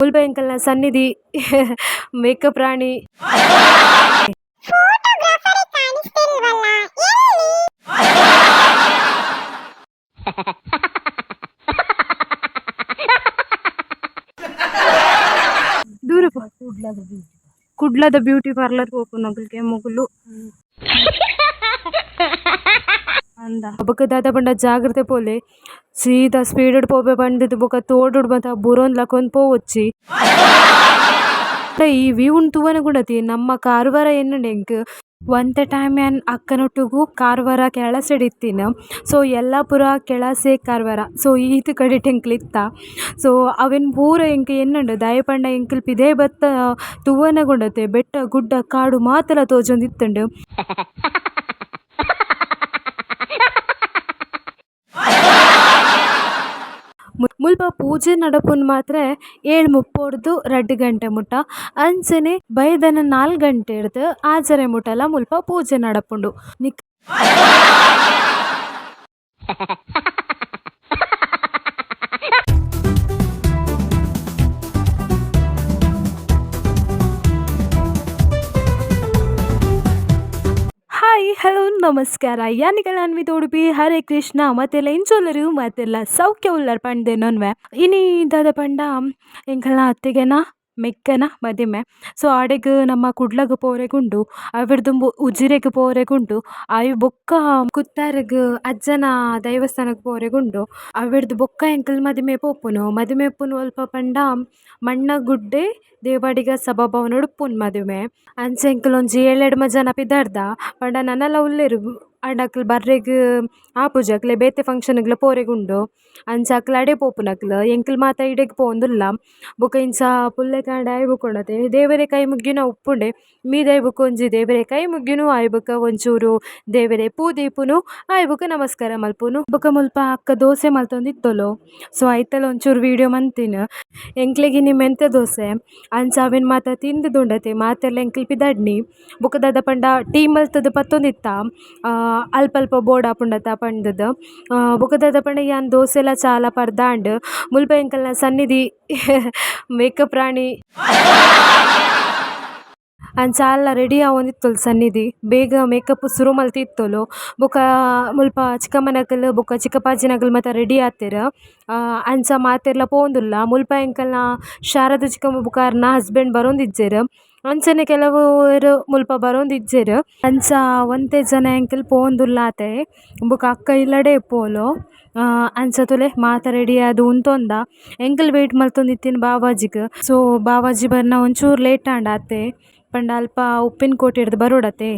భూల్భయంకల సన్నిధి మేకప్ రాణి. దూరపు. The beauty parlour పోకుండా ఒకరికే మొగులు అందా. అబ్బకు దాదా జాగ్రత్త పోలే. ಸೀದಾ ಸ್ಪೀಡ್ ಪೋಪೆ ಪಂಡಿದ್ ಬೊಕ ತೋಡುಡ್ ಮತ ಬುರೋನ್ ಲಕೊಂದ್ ಪೋವೊಚ್ಚಿ. ಈ ವ್ಯೂ ತೂವನ ಗುಣತಿ ನಮ್ಮ ಕಾರವಾರ ಎನ್ನುಂಡು ಎಂಕ್ ಒಂತೆ ಟೈಮ್ ಏನ್ ಅಕ್ಕನೊಟ್ಟಿಗು ಕಾರವಾರ ಕೆಳಸಿಡಿತ್ತಿನ. ಸೊ ಯಲ್ಲಾಪುರ ಕೆಳಸೆ ಕಾರವಾರ. ಸೊ ಈತ ಕಡೆ ಟೆಂಕ್ಲಿತ್ತ. ಸೊ ಅವೆನ್ ಪೂರ ಎಂಕ್ ಎನ್ನುಂಡು ದಯಪಂಡ ಎಂಕಲ್ ಪಿದೇ ಬತ್ತ ತೂವನ ಗುಂಡತೆ ಬೆಟ್ಟ ಗುಡ್ಡ ಕಾಡು ಮಾತಲ ತೋಜೊಂದಿತ್ತುಂಡು. ಮುಲ್ಪ ಪೂಜೆ ನಡಪುನ್ ಮಾತ್ರ ಏಳ್ ಮುಪ್ಪೊಡ್ದು ರಡ್ಡ್ ಗಂಟೆ ಮುಟ್ಟ. ಅಂಚನೆ ಬೈದನ ನಾಲ್ಕು ಗಂಟೆ ಹಿಡ್ದು ಆಚರೆ ಮುಟಲ ಮುಲ್ಪ ಪೂಜೆ ನಡಪುಂಡು. ನಮಸ್ಕಾರ. ಯಾನಿಗಳ ಅನ್ವಿತ ಉಡುಪಿ ಹರೇ ಕೃಷ್ಣ, ಮತ್ತೆಲ್ಲ ಇಂಚೋಲರು, ಮತ್ತೆಲ್ಲ ಸೌಖ್ಯ ಉಲ್ಲರ್ ಪಂಡೆ ನೊನ್ವೆ. ಇನಿ ದಾದ ಪಂಡ ಎಂಕಲ್ನ ಅತ್ತೆಗೆನ? ಮೆಕ್ಕನ ಮದಿಮೆ. ಸೊ ಆಡೆಗ್ ನಮ್ಮ ಕುಡ್ಲಗ್ ಪೋರೆಗುಂಡು ಅವಿಡ್ದು ಉಜಿರೆಗ್ ಪೋರೆಗುಂಡು, ಆಯ್ ಬೊಕ್ಕ ಕುತ್ತಾರಗ್ ಅಜ್ಜನ ದೈವಸ್ಥಾನಗ್ ಪೋರೆಗುಂಡು ಅವಿಡ್ದು ಬೊಕ್ಕ ಎಂಕಲ್ ಮದಿಮೆ ಪೋಪುನು. ಮದಿಮೆ ಇಪ್ಪುನು ಅಲ್ಪ ಪಂಡ ಮಣ್ಣಗುಡ್ಡೆ ದೇವಾಡಿಗ ಸಭಾಭವನಡ್ ಉಪ್ಪುನು ಮದಿಮೆ. ಅಂಚ ಎಂಕಲ್ ಒಂಜಿ ಏಳೆಡ್ಮ ಜನ ಪಿದರ್ದ ಪಂಡ ನನಲ ಉಲ್ಲೆರ್ ಆಂಡ ಅಕ್ಲ್ ಬರ್ರೆಗ್ ಆಪುಜ ಅಕ್ಲೆ ಬೇತೆ ಫಂಕ್ಷನ್ಗ್ಲ ಪೋರೆಗುಂಡು ಅಂಚ ಅಕ್ಲ್ ಅಡೆ ಪೋಪುನಕ್ಲ್ ಎಂಕಲ್ ಮಾತ ಇಡೆಗ್ ಪೋವೊಂದುಲ್ಲ ಬೊಕ ಇಂಚ ಪುಲ್ಲೆ ಕಾಂಡ ಆಯ್ ಕೈ ಮುಗ್ಗಿನ ಉಪ್ಪುಂಡೆ ಮೀದೈ ಬೊಕ ಒಂಜಿ ದೇವೆರೆ ಕೈ ಮುಗ್ಗಿನು ಆಯ್ ಒಂಚೂರು ದೇವೆರೆ ಪೂ ದೀಪುನು ಆಯ್ ನಮಸ್ಕಾರ ಮಲ್ಪುನು ಬೊಕ ಮುಲ್ಪ ಅಕ್ಕ ದೋಸೆ ಮಲ್ತೊಂದಿತ್ತೊಲು ಸೊ ಐತಲ ಒಂಚೂರು ವೀಡಿಯೋ ಮಂತಿನ ನಿಮ್ಮ ಮೆಂತೆ ದೋಸೆ ಅಂಚ ಅವೆನ್ ಮಾತ ತಿಂದುದುಂಡತೆ ಮಾತೆಲ್ಲ ಎಂಕಲ್ ಪಿದಡ್ನಿ ಬೊಕ ದಾದ ಪಂಡ ಟೀ ಮಲ್ತದ ಪತ್ತೊಂದಿತ್ತ ಅಲ್ಪ ಅಲ್ಪ ಬೋಡ ಆಪುಂಡತ ಪಂಡ್‌ದ್. ಬೊಕ ದಾದ ಪಂಡ ಯಾನ್ ದೋಸೆಲ ಚಾಲ ಪರ್ದಾಂಡ್ ಮುಲ್ಪ ಎಂಕಲ್ನ ಸನ್ನಿಧಿ ರಾಣಿ ಅಂಚ ಎಲ್ಲ ರೆಡಿ ಆವೊಂದಿತ್ತೊಲು ಸನ್ನಿಧಿ. ಬೇಗ ಮೇಕಪ್ ಶುರು ಮಲ್ತಿತ್ತೊಲು. ಬೊಕ ಮುಲ್ಪ ಚಿಕ್ಕಮ್ಮನಕಲ್ ಬೊಕ ಚಿಕ್ಕಪ್ಪಾಜಿನಕಲ್ ಮಾತ ರೆಡಿ ಆತೆರ್. ಅಂಚ ಮಾತೆರ್ಲ ಪೋವೊಂದುಲ್ಲ ಮುಲ್ಪ ಎಂಕಲ್ನ ಶಾರದ ಚಿಕ್ಕಮ್ಮ ಬೊಕ ಅರ್ನ ಹಸ್ಬೆಂಡ್ ಬರೊಂದಿಜ್ಜೆರ್. ಅಂಚನೆ ಕೆಲವುರು ಮುಲ್ಪ ಬರೊಂದಿಜ್ಜೆರ್. ಅಂಚ ಒಂತೆ ಜನ ಎಂಕಲ್ ಪೋವೊಂದುಲ್ಲಾತೆ. ಬೊಕ ಅಕ್ಕ ಇಲ್ಲಡೆ ಪೋಲು. ಅಂಚ ತುಲೆ ಮಾತ ರೆಡಿ ಆದ್ ಉಂತೊಂದ. ಎಂಕಲ್ ವೇಟ್ ಮಲ್ತೊಂದಿತ್ತಿನ ಬಾವಾಜಿಗ್. ಸೊ, ಬಾವಾಜಿ ಬರ್ನ ಒಂಚೂರು ಲೇಟ್ ಆಂಡ ಆತೆ ಪಂಡ ಅಲ್ಪ ಉಪ್ಪಿನ ಕೋಟಿ ಹಿಡ್ದು ಬರೋಡತೆ.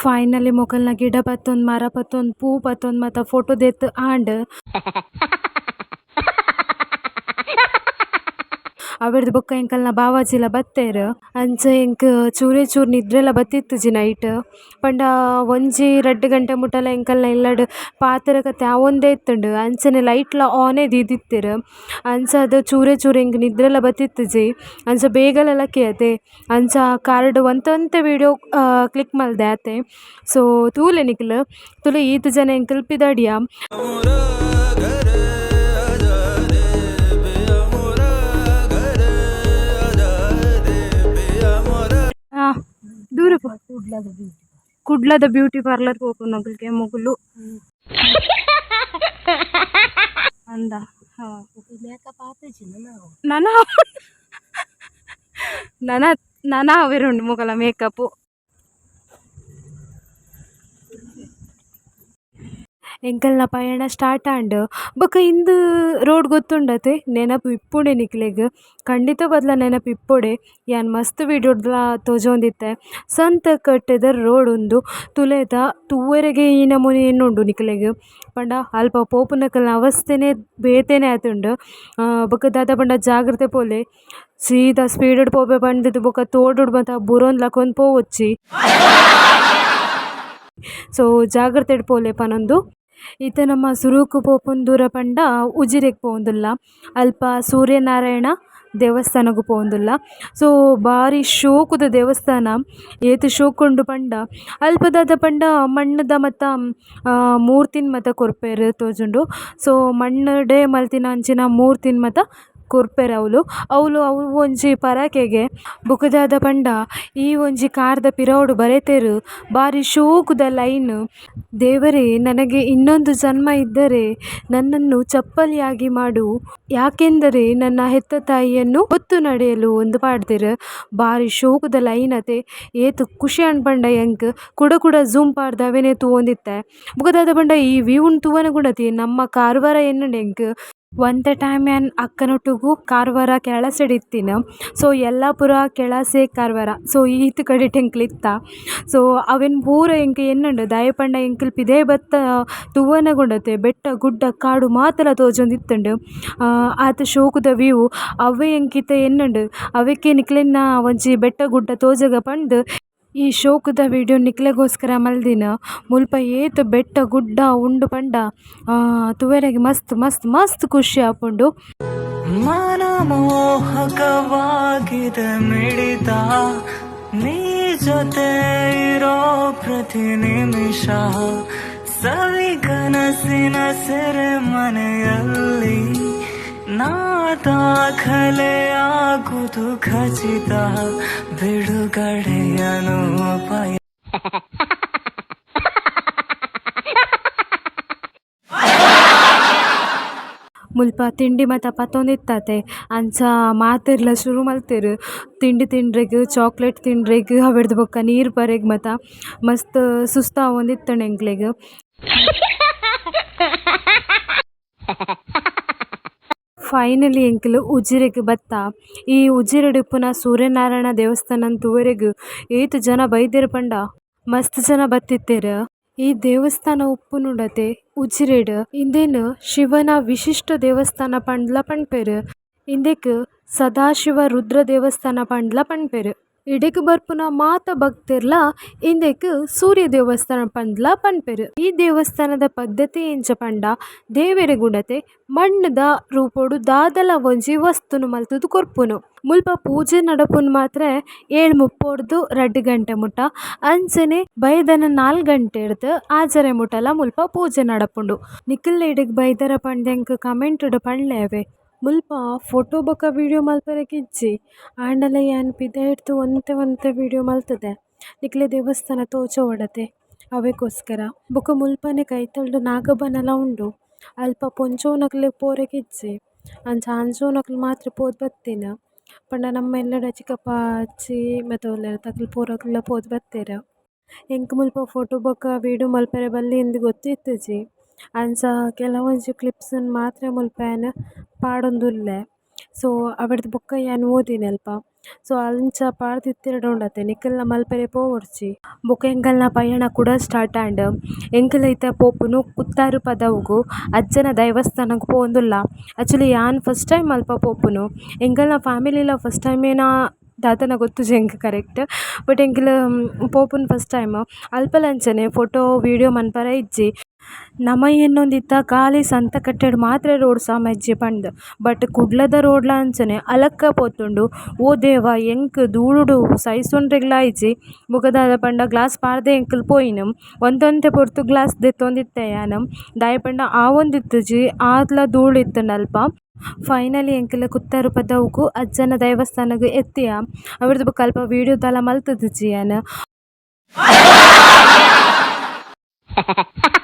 ಫೈನಲಿ ಮೊಕಲ್ನ ಗಿಡ ಬತ್ತೊಂದು ಮರ ಬತ್ತೊಂದು ಪೂ ಬತ್ತೊಂದು ಮತ್ತು ಫೋಟೋ ದೇತ್ ಆಂಡ್ ಅವಿಡ್ದು ಬೊಕ್ಕ ಎಂಕಲ್ನ ಬಾವಾಜಿಲ ಬತ್ತೇರ್. ಅಂಚ ಎಂಕ್ ಚೂರೇ ಚೂರು ನಿದ್ರೆಲ ಬತ್ತಿತ್ತುಜಿ ನೈಟ್. ಪಂಡ ಒಂಜಿ ರಡ್ಡ್ ಗಂಟೆ ಮುಟ್ಟಲ ಎಂಕಲ್ನ ಇಲ್ಲಡ್ ಪಾತೆರ ಕತೆ ಅವೊಂದೇ ಇತ್ತುಂಡು. ಅಂಚನೆ ಲೈಟ್ಲ ಆನೇ ದೀದಿತ್ತೆರ್. ಅಂಚ ಅದು ಚೂರೇ ಚೂರು ಎಂಕ್ ನಿದ್ರೆಲ ಬತ್ತಿತ್ತುಜಿ ಅಂಚ ಬೇಗಲೆಲ್ಲ ಕೇತೆ ಅಂಚ ಕಾರ್ಡ್ ಒಂತೆ ಒಂತೆ ವೀಡಿಯೋ ಕ್ಲಿಕ್ ಮಲ್ದೆ ಆತೆ. ಸೊ ತೂಲೆ ನಿಕ್ಲ್ ತುಲು ಈತ್ ಜನ ಎಂಕಲ್ ದೂರ ಪೋ. ಕುಡ್ಲದ ಬ್ಯೂಟಿ ಪಾರ್ಲರ್ ಹೋಗು ನಗಲ್ಗೆ ಮೊಗಲು ಅಂದ ಹಾ ಮೇಕಪ್ ಆಪೇಜಿನ ನಾವು ನನ ನನ ನನ ಎಂಕಲ್ನ ಪಯಣ ಸ್ಟಾರ್ಟ್ ಆಂಡ್ ಬೊಕ ಇಂದು ರೋಡ್ ಗೊತ್ತುಂಡತೆ? ನೆನಪು ಇಪ್ಪುಡೆ ನಿಕ್ಲೆಗ್. ಖಂಡಿತ ಬದ್ಲ ನೆನಪು ಇಪ್ಪೊಡೆ. ಯಾನ್ ಮಸ್ತ್ ವೀಡಿಯೋಡ್ಲ ತೋಜೊಂದಿತ್ತೆ. ಸಂತ ಕಟ್ಟೆದ ರೋಡ್ ಉಂದು ತುಲೇತ ತೂವರೆಗೆ ನಮೂನೆ ಎನ್ನುಂಡು ನಿಕ್ಲೆಗ್. ಪಂಡ ಅಲ್ಪ ಪೋಪುನಕಲ್ನ ಅವಸ್ಥೆನೆ ಬೇತೆನೆ ಆತುಂಡು. ಬೊಕ ದಾದ ಪಂಡ ಜಾಗ್ರತೆ ಪೋಲೆ. ಸೀದಾ ಸ್ಪೀಡ್ ಪೋಪೆ ಪಂಡಿದ್ ಬೊಕ ತೋಡುಡ್ ಮತ ಬುರೋನ್ ಲಕೊಂದ್ ಪೋವೊಚ್ಚಿ. ಸೊ ಜಾಗ್ರತೆ ಪೋಲೆ ಪನೊಂದು. ಈತ ನಮ್ಮ ಸುರುಕು ಪೋಪುನ ದೂರ ಪಂಡ ಉಜಿರೆಗ್ ಪೋವೊಂದುಲ್ಲ. ಅಲ್ಪ ಸೂರ್ಯನಾರಾಯಣ ದೇವಸ್ಥಾನಗ್ ಪೋವೊಂದುಲ್ಲ. ಸೊ ಬಾರಿ ಶೋಕುದ ದೇವಸ್ಥಾನ. ಏತ್ ಶೋಕು ಉಂಡು ಪಂಡ ಅಲ್ಪ ದಾದ ಪಂಡ ಮಣ್ಣದ ಮತ ಮೂರ್ತಿನ್ ಮತ ಕೊರ್ಪೆರ್ ತೋಜುಂಡು. ಸೊ, ಮಣ್ಣಡೆ ಮಲ್ತಿನ ಅಂಚಿನ ಮೂರ್ತಿನ್ ಮಾತ ಕೊರ್ಪೆರ್ ಅವ್ಲು ಅವ್ಲು ಅವು ಒಂಜಿ ಪರಕೆಗೆ ಬುಕುದಾದ ಪಂಡ. ಈ ಒಂಜಿ ಕಾರ್ದ ಪಿರವುಡು ಬರೆತೆರ್. ಬಾರಿ ಶೋಕುದ ಲೈನ್. ದೇವರೇ, ನನಗೆ ಇನ್ನೊಂದು ಜನ್ಮ ಇದ್ದರೆ ನನ್ನನ್ನು ಚಪ್ಪಲಿಯಾಗಿ ಮಾಡು. ಯಾಕೆಂದರೆ ನನ್ನ ಹೆತ್ತ ತಾಯಿಯನ್ನು ಹೊತ್ತು ನಡೆಯಲು ಒಂದು ಪಾಡ್ದೆರ್. ಬಾರಿ ಶೋಕುದ ಲೈನ್ ಅತೆ ಏತ್ ಖುಷಿ ಅನ್ಪಂಡ ಎಂಕ್. ಕೂಡ ಕೂಡ ಝೂಮ್ ಪಾಡ್ದ ಅವೆನೆ ತೂವೊಂದಿತ್ತೆ. ಬೊಕ ದಾದ ಪಂಡ ಈ ವ್ಯೂನ್ ತೂವನ ಗುಣತಿ ನಮ್ಮ ಕಾರವಾರ ಎನ್ನಡೆ ಎಂಕ್. ಒಂತೆ ಟೈಮ್ ಏನ್ ಅಕ್ಕನೊಟ್ಟಿಗು ಕಾರವಾರ ಕೆಳಸಿಡಿತ್ತಿನ. ಇತ್ತಿನ ಸೊ ಯಲ್ಲಾಪುರ ಕೆಳಸೆ ಕಾರವಾರ. ಸೊ ಈತ್ ಕಡೆ ಟೆಂಕ್ಲ್ ಸೊ ಅವೆನ್ ಪೂರ ಎಂಕ್ ಎನ್ನುಂಡು ದಾಯೆ ಪಂಡ ಪಿದಯ್ ಬತ್ತ ತೂವನಗುಂಡತೆ ಬೆಟ್ಟ, ಗುಡ್ಡ, ಕಾಡು ಮಾತಲ ತೋಜೊಂದಿತ್ತುಂಡು. ಆತ ಶೋಕುದ ವ್ಯೂ, ಅವ್ವೆ ಎಂಕಿತ ಎನ್ನಂಡು. ಅವೆಕೆ ನಿಕ್ಲೆನ ಒಂಜಿ ಬೆಟ್ಟ, ಗುಡ್ಡ ತೋಜಗ ಪಂದ್ ಈ ಶೋಕದ ವಿಡಿಯೋ ನಿಕ್ಲೆಗೋಸ್ಕರ ಮಲ್ದಿನ ಮುಲ್ಪ ಏತ್ ಬೆಟ್ಟ ಗುಡ್ಡ ಉಂಡು ಪಂಡ ತುವೆರೆಗ್ ಮಸ್ತ್ ಮಸ್ತ್ ಮಸ್ತ್ ಖುಷಿ ಆಪುಂಡು. ಮನಮೋಹಕವಾಗಿದೆ ಮಿಡಿತ, ನೀ ಜೊತೆ ಇರೋ ಪ್ರತಿ ನಿಮಿಷ. ಸವಿ ಕನಸಿನ ಸೆರೆ ಮನೆಯಲ್ಲಿ ನಾ ಖಚಿತ ಬಿಡುಗಡೆಯನು ಪಯ ಮುಲ್ಪ ತಿಂಡಿ ಮಾತ ಪತ್ತೊಂದಿತ್ತತೆ ಅಂಚ ಮಾತಿರ್ಲ ಶುರು ಮಲ್ತೆರ್. ತಿಂಡಿ ತಿನ್ರೆಗ್ ಚಾಕ್ಲೇಟ್ ತಿನ್ರೆಗ್ ಅವಿಡ್ದು ಬೊಕ್ಕ ನೀರು ಪರೆಗ್ ಮತ ಮಸ್ತ್ ಸುಸ್ತಾವೊಂದಿತ್ತಂಡು ಎಂಕ್ಲೆಗ್ ಫೈನಲಿ ಎಂಕುಲು ಉಜಿರೆಗ್ ಬತ್ತ. ಈ ಉಜಿರೆಡ್ ಇಪ್ಪುನ ಸೂರ್ಯನಾರಾಯಣ ದೇವಸ್ಥಾನನ್ ತೂವೆರೆಗ್ ಏತ್ ಜನ ಬೈದೆರ್ ಪಂಡ? ಮಸ್ತ್ ಜನ ಬತ್ತಿತ್ತೆರ್. ಈ ದೇವಸ್ಥಾನ ಉಪ್ಪುನುಡತೆ ಉಜಿರೆಡ್. ಇಂದೆನ್ ಶಿವನ ವಿಶಿಷ್ಟ ದೇವಸ್ಥಾನ ಪಂಡ್ಲ ಪನ್ಪೆರ್ ಇಂದೆಕ್ ಸದಾಶಿವ ರುದ್ರ ದೇವಸ್ಥಾನ ಪಂಡ್ಲ ಪನ್ಪೆರ್ ಇಡೆಗ್ ಬರ್ಪುನ ಮಾತ ಭಕ್ತೆರ್ಲ ಇಂದೆಕ್ ಸೂರ್ಯ ದೇವಸ್ಥಾನ ಪಂಡ್ಲ ಪನ್ಪೆರ್. ಈ ದೇವಸ್ಥಾನದ ಪದ್ಧತಿ ಎಂಚ ಪಂಡ ಗುಣತೆ ಮಣ್ಣದ ರೂಪೊಡು ದಾದಲ ಒಂಜಿ ವಸ್ತುನು ಮಲ್ತುದು ಕೊರ್ಪುನು. ಮುಲ್ಪ ಪೂಜೆ ನಡಪುನು ಮಾತ್ರ ಏಳ್ ಮುಪ್ಪೊಡ್ದು ರಡ್ಡ್ ಗಂಟೆ ಮುಟ ಅಂಚನೆ ಬೈದನ ಗಂಟೆ ಗಂಟೆಡ್ದ್ ಆಜರೆ ಮುಟಲ ಮುಲ್ಪ ಪೂಜೆ ನಡಪುಂಡು. ನಿಕುಲ್ನ ಇಡೆಗ್ ಬೈದರ ಪಂಡೆಂಕ್ ಕಮೆಂಟ್ಡ್ ಪನ್ಲೆವೆ ಮುಲ್ಪ ಫೋಟೋ ಬೊಕ ವಿಡಿಯೋ ಮಲ್ಪೆರೆಗ್ ಇಜ್ಜಿ ಆಂಡಲ ಯಾನ್ ಪಿದಯ್ ಒಂತೆ ಒಂತೆ ವೀಡಿಯೋ ಮಲ್ತದೆ. ನಿಕ್ಲೆ ದೇವಸ್ಥಾನ ತೋಜೊವಡತೆ ಅವೆಗೋಸ್ಕರ ಬೊಕ ಮುಲ್ಪನೆ ಕೈತಲ್ಡ್ ನಾಗಬನಲ ಉಂಡು. ಅಲ್ಪ ಪೊಂಜೋನಕ್ಲೆ ಪೋರೆಗ್ ಇಜ್ಜಿ ಅಂಚ ಅಂಜೋನಕ್ಲ್ ಮಾತ್ರ ಪೋದ್ ಬತ್ತಿನ. ಪಂಡ ನಮ್ಮ ಎಲ್ಲಡ ಚಿಕ್ಕಪ್ಪ, ಅಜ್ಜಿ ಒಳ್ಳೆ ತಕ್ಲ್ ಪೋರಕ್ಲ ಪೋದ್ ಬತ್ತೆರ್. ಎಂಕ್ ಮುಲ್ಪ ಫೋಟೊ ಬೊಕ ವೀಡಿಯೋ ಮಲ್ಪರೆ ಬಲ್ಲಿ ಇಂದ್ ಗೊತ್ತಿತ್ತೆಜಿ. ಅಂಚ ಕೆಲವೊಂಜಿ ಕ್ಲಿಪ್ಸ್ ನ್ ಮಾತ್ರ ಮುಲ್ಪೇನ್ ಪಾಡೊಂದುಲ್ಲೆ ಸೊ ಅವೆಡ್ದ್ ಬೊಕ್ಕ ಯಾನ್ ಓದಿನಿ ಅಲ್ಪ ಸೊ ಅಂಚ ಪಾಡ್ದಿತ್ತೆರ್ಡ ಉಂಡತೆ ನಿಕಲ್ನ ಮಲ್ಪೆರೆ ಪೋವೊಡ್ಚಿ ಬೊಕ ಎಂಕಲ್ನ ಪಯಣ ಕೂಡ ಸ್ಟಾರ್ಟ್ ಆಂಡ್ ಎಂಕುಲು ಐತ ಪೋಪುನು ಕುತ್ತಾರು ಪದವುಗು ಅಜ್ಜನ ದೈವಸ್ಥಾನಗ್ ಪೋವೊಂದುಲ್ಲ ಆಕ್ಚುಲಿ ಯಾನ್ ಫಸ್ಟ್ ಟೈಮ್ ಅಲ್ಪ ಪೋಪುನು ಎಂಕಲ್ನ ಫ್ಯಾಮಿಲಿಲ ಫಸ್ಟ್ ಟೈಮೇನ ದಾದನ ಗೊತ್ತುಜಿ ಎಂಕ್ ಕರೆಕ್ಟ್ ಬಟ್ ಎಂಕುಲು ಪೋಪುನು ಫಸ್ಟ್ ಟೈಮ್ ಅಲ್ಪಲಂಚನೆ ಫೋಟೋ ವೀಡಿಯೊ ಮನ್ಪರೆ ಇಜ್ಜಿ ನಮ ಎನ್ನೊಂದಿತ್ತ ಸಂತ ಕಟ್ಟೆಡ್ ಮಾತ್ರ ರೋಡ್ ಸಾಮ ಇಜ್ಜಿ ಪಂಡ್. ಬಟ್ ಕುಡ್ಲದ ರೋಡ್ಲ ಅಂಚನೆ ಅಲಕ್ಕ ಪೋತುಂಡು ಓ ದೇವ, ಎಂಕ್ ದೂಳುಡು ಸೈಸುಂಡ್ರೆಗ್ಲ ಇಜ್ಜಿ ಬೊಕ ಪಂಡ ಗ್ಲಾಸ್ ಪಾಡ್ದೆ ಎಂಕುಲು ಪೋಯಿನ್. ಒಂತೊಂತೆ ಪೊರ್ತು ಗ್ಲಾಸ್ ದೆತ್ತೊಂದಿತ್ತೆ ಯಾನ್ ದಾಯೆ ಪಂಡ ಆವೊಂದಿತ್ತುಜಿ ಆತ್ಲ ಧೂಳು ಇತ್ತುಂಡು ಫೈನಲಿ ಎಂಕುಲು ಕುತ್ತಾರು ಪದವುಗು ಅಜ್ಜನ ದೇವಸ್ಥಾನಗ್ ಎತ್ತಿಯ. ಅವೆಡ್ದ್ ಬೊಕ ಅಲ್ಪ ವೀಡಿಯೋದಲ ಮಲ್ತುದಿಜ್ಜಿ ಯಾನ್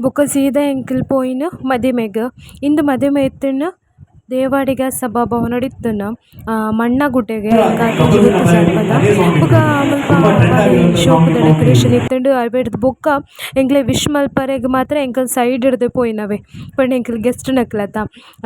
ಬೊಕ ಸೀದಾ ಎಂಕುಲು ಪೋಯಿನ್ ಮದಿಮೆಗ್ ಇಂದು ಮದಿಮೆ ಇತ್ತ್ಂಡ್ ದೇವಾಡಿಗ ಮಣ್ಣ ಇತ್ತುಂಡ್ ಮಣ್ಣಗುಡ್ಡೆಗ್ ಬೊಕ ಮುಲ್ಪ ಶೋಕುದ ಡೆಕೊರೇಷನ್ ಇತ್ತುಂಡ್ ಅವೆಡ್ದ್ ಬೊಕ್ಕ ಎಂಕ್ಲೆ ವಿಶ್ ಮಲ್ಪರೆಗ್ ಮಾತ್ರ ಎಂಕಲ್ ಸೈಡ್ ಸೈಡ್ಡ್ದ್ ಪೋಯಿನವೆ. ಪಂಡ ಗೆಸ್ಟ್ ನಕ್ಲತ.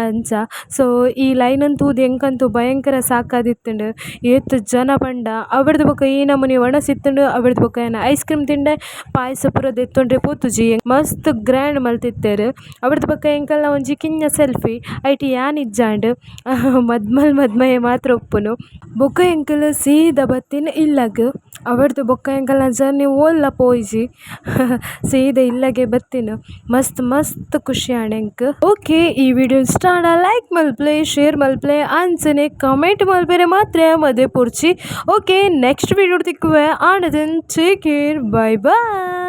ಅಂಚ. ಸೊ ಈ ಲೈನ್ ತೂದ್ ಎಂಕಂತೂ ಭಯಂಕರ ಸಾಕಾದಿತ್ತಂಡು. ಏತ್ ಜನ ಪಂಡ ಅವೆಡ್ದ್ ಬೊಕ ಈ ನಮೂನಿ ವನಸ್ ಇತ್ತುಂಡ್ ಅವೆಡ್ದ್ ಬೊಕ ಏನ ಐಸ್ ಕ್ರೀಮ್ ತಿಂಡೆ ಪಾಯಸ ಪೂರ ದೆತ್ತೊಂಡ್ರೆ ಪೋತುಜಿ. ಮಸ್ತ್ ಗ್ರ್ಯಾಂಡ್ ಮಲ್ತಿತ್ತೆರ್. ಅವೆಡ್ದ್ ಬೊಕ ಎಂಕಲ್ನ ಒಂಜಿ ಕಿಂಜ ಸೆಲ್ಫಿ. ಐಟ್ ಯಾನ್ ಇಜ್ಜಾಂಡ್ ಮದ್ಮಲ್ ಮದ್ಮಯ ಮಾತ್ರ ಉಪ್ಪುನು ಬೊಕ್ಕ ಎಂಕಲ್ ಸೀದ ಬತ್ತಿನ ಇಲ್ಲಗ್, ಅವಡ್ದು ಬೊಕ್ಕ ಎಂಕಲ್ನ ಜರ್ನಿ ಓಲ್ಲ ಪೋಯಿಜಿ. ಸೀದ ಇಲ್ಲಗೆ ಬತ್ತಿನ. ಮಸ್ತ್ ಮಸ್ತ್ ಖುಷಿ ಆಂಡ್ ಎಂಕ್ ಓಕೆ, ಈ ವಿಡಿಯೋ ಇಷ್ಟ ಆಣ, ಲೈಕ್ ಮಲ್ಪ್ಲೆ, ಶೇರ್ ಮಲ್ಪ್ಲೆ ಅಂಚನೆ ಕಮೆಂಟ್ ಮಲ್ಪೆರೆ ಮಾತ್ರ ಮದೇ ಪುರ್ಚಿ. ಓಕೆ, ನೆಕ್ಸ್ಟ್ ವಿಡಿಯೋ ತಿಕ್ಕುವೆ ಆಂಡದನ್ ಟೇಕ್ ಕೇರ್ ಬಾಯ್ ಬಾಯ್